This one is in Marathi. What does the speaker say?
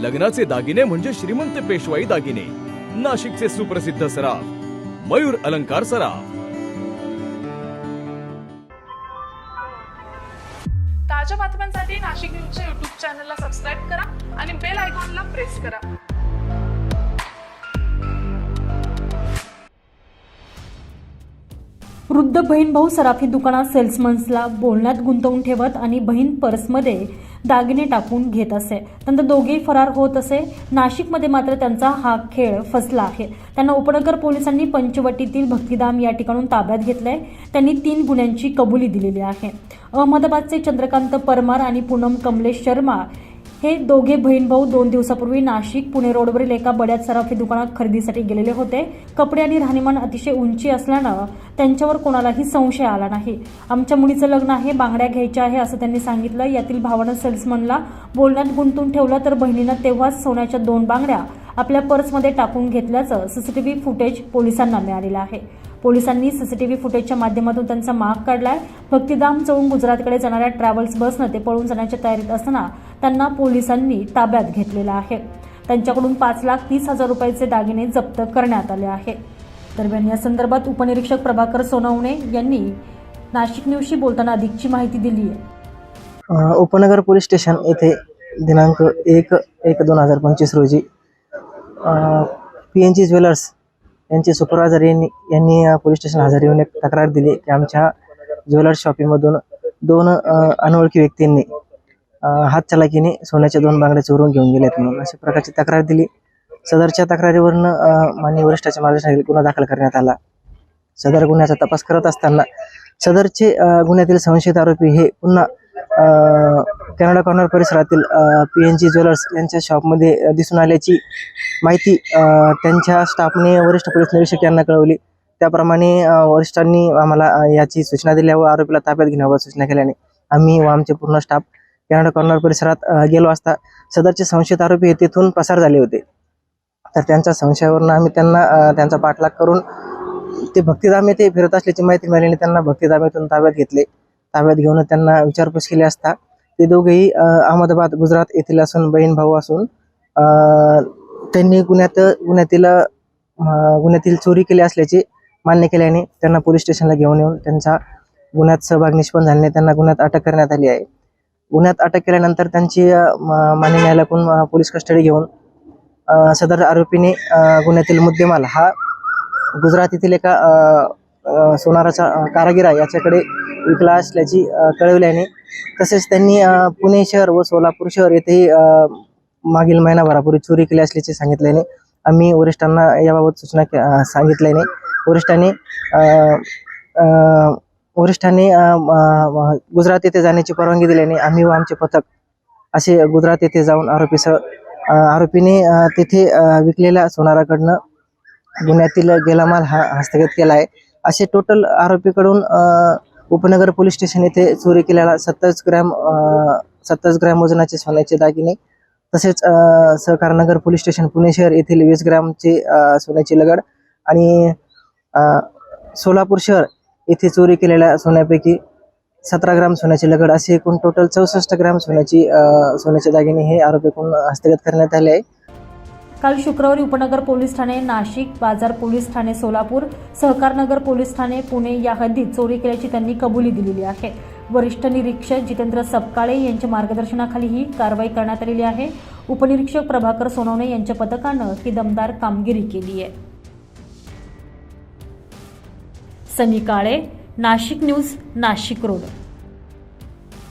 लग्नाचे दागिने म्हणजे श्रीमंत पेशवाई दागिने. नाशिकचे सुप्रसिद्ध सराफ मयूर अलंकार सराफ. ताज्या बातम्यांसाठी नाशिक न्यूजच्या युट्यूब चॅनलला सबस्क्राईब करा आणि बेल आयकॉनला प्रेस करा. वृद्ध बहीण भाऊ सराफी दुकानात सेल्समन्सला बोलण्यात गुंतवून ठेवत आणि बहीण पर्समध्ये दागिने टाकून घेत असे. नंतर दोघेही फरार होत असे. नाशिकमध्ये मात्र त्यांचा हा खेळ फसला आहे. त्यांना उपनगर पोलिसांनी पंचवटीतील भक्तिधाम या ठिकाणून ताब्यात घेतलंय. त्यांनी तीन गुन्ह्यांची कबुली दिलेली आहे. अहमदाबादचे चंद्रकांत परमार आणि पूनम कमलेश शर्मा हे दोघे बहीण भाऊ दोन दिवसापूर्वी नाशिक पुणे रोडवरील एका बड्याच सराफी दुकानात खरेदीसाठी गेलेले होते. कपडे आणि राहणीमान अतिशय उंची असल्यानं त्यांच्यावर कोणालाही संशय आला नाही. आमच्या मुलीचं लग्न आहे बांगड्या घ्यायच्या आहे असं त्यांनी सांगितलं. यातील भावानं सेल्समनला बोलण्यात गुंतून ठेवलं तर बहिणीनं तेव्हाच सोन्याच्या दोन बांगड्या आपल्या पर्समध्ये टाकून घेतल्याचं सीसीटीव्ही फुटेज पोलिसांना मिळालेलं आहे. पोलिसांनी सीसीटीव्ही फुटेजच्या माध्यमातून त्यांचा माग काढलाय. भक्तिधाम चौक गुजरातकडे जाणाऱ्या ट्रॅव्हल्स बसनं ते पळून जाण्याच्या तयारीत असताना त्यांना पोलिसांनी ताब्यात घेतलेलं आहे. त्यांच्याकडून पाच लाख तीस हजार रुपयाचे दागिने जप्त करण्यात आले आहे. दरम्यान या संदर्भात उपनिरीक्षक प्रभाकर सोनवणे यांनी नाशिक न्यूजशी बोलताना अधिकची माहिती दिली आहे. उपनगर पोलीस स्टेशन येथे दिनांक एक एक दोन हजार पंचवीस रोजी पी एन जी ज्वेलर्स यांचे सुपरवायझर यांनी यांनी पोलीस स्टेशन हजर येऊन एक तक्रार दिली की आमच्या ज्वेलर्स शॉपिंगमधून दोन अनोळखी व्यक्तींनी अ, सोन्याच्या दोन बांगड्या चोरून घेऊन गेल्यात म्हणून अशा प्रकारची तक्रार दिली. सदरच्या तक्रारीवरनं माननीय वरिष्ठाच्या मार्गदर्शनाखाली गुन्हा दाखल करण्यात आला. सदर गुन्ह्याचा तपास करत असताना सदरचे गुन्ह्यातील संशयित आरोपी हे पुन्हा कॅनडा कॉर्नर परिसरातील पी एन जी ज्वेलर्स यांच्या शॉपमध्ये दिसून आल्याची माहिती त्यांच्या स्टाफने वरिष्ठ पोलीस निरीक्षक यांना कळवली. त्याप्रमाणे वरिष्ठांनी आम्हाला याची सूचना दिल्या व आरोपीला ताब्यात घेण्याबाबत सूचना केल्याने आम्ही व आमचे पूर्ण स्टाफ कॅनडा कॉर्नर परिसरात गेलो असता सदरचे संशयित आरोपी हे तिथून पसार झाले होते. तर त्यांच्या संशयावरून आम्ही त्यांना त्यांचा पाठलाग करून ते भक्तिधाम येथे फिरत असल्याची माहिती मिळाल्याने त्यांना भक्तिधाम येथून ताब्यात घेतले. ताब्यात घेऊन त्यांना विचारपूस केली असता ते दोघेही अहमदाबाद गुजरात येथील असून बहीण भाऊ असून त्यांनी गुन्ह्यात गुन्ह्यातील गुन्ह्यातील चोरी केली असल्याचे मान्य केल्याने त्यांना पोलीस स्टेशनला घेऊन येऊन त्यांचा गुन्ह्यात सहभाग निष्पन्न झाल्याने त्यांना गुन्ह्यात अटक करण्यात आली आहे. गुन्ह्यात अटक केल्यानंतर त्यांची मान्य न्यायालयाकडून पोलीस कस्टडी घेऊन सदर आरोपीने गुन्ह्यातील मुद्देमाल हा गुजरात येथील एका अ, सोनाराचा कारागिर कारागीर आहे याच्याकडे विकला असल्याची कळविल्याने तसेच त्यांनी पुणे शहर व सोलापूर शहर येथेही मागील महिनाभरापूर्वी चोरी केली असल्याचे सांगितल्याने आम्ही वरिष्ठांना याबाबत सूचना सांगितल्याने वरिष्ठांनी वरिष्ठांनी गुजरात येथे जाण्याची परवानगी दिल्याने आम्ही व आमचे पथक असे गुजरात येथे जाऊन आरोपीसह आरोपीने तेथे विकलेल्या सोनाराकडनं गुन्ह्यातील गेला माल हा हस्तगत केला आहे. असे टोटल आरोपीकडून उपनगर पोलीस स्टेशन येथे चोरी केलेला सत्तावीस ग्रॅम सत्तावीस ग्रॅम वजनाचे सोन्याचे दागिने तसेच सहकारनगर पोलीस स्टेशन पुणे शहर येथील वीस ग्रॅमचे सोन्याची लगड आणि सोलापूर शहर येथे चोरी केलेल्या सोन्यापैकी सतरा ग्राम सोन्याची लगड असे एकूण टोटल चौसष्ट ग्रॅम सोन्याची सोन्याचे दागिने हे आरोपीकडून हस्तगत करण्यात आले आहे. काल शुक्रवारी उपनगर पोलीस ठाणे नाशिक बाजार पोलीस ठाणे सोलापूर सहकारनगर पोलीस ठाणे पुणे या हद्दीत चोरी केल्याची त्यांनी कबुली दिलेली आहे. वरिष्ठ निरीक्षक जितेंद्र सपकाळे यांच्या मार्गदर्शनाखाली ही कारवाई करण्यात आलेली आहे. उपनिरीक्षक प्रभाकर सोनवणे यांच्या पथकानं ही दमदार कामगिरी केली आहे. Sunny Kale Nashik news Nashik road.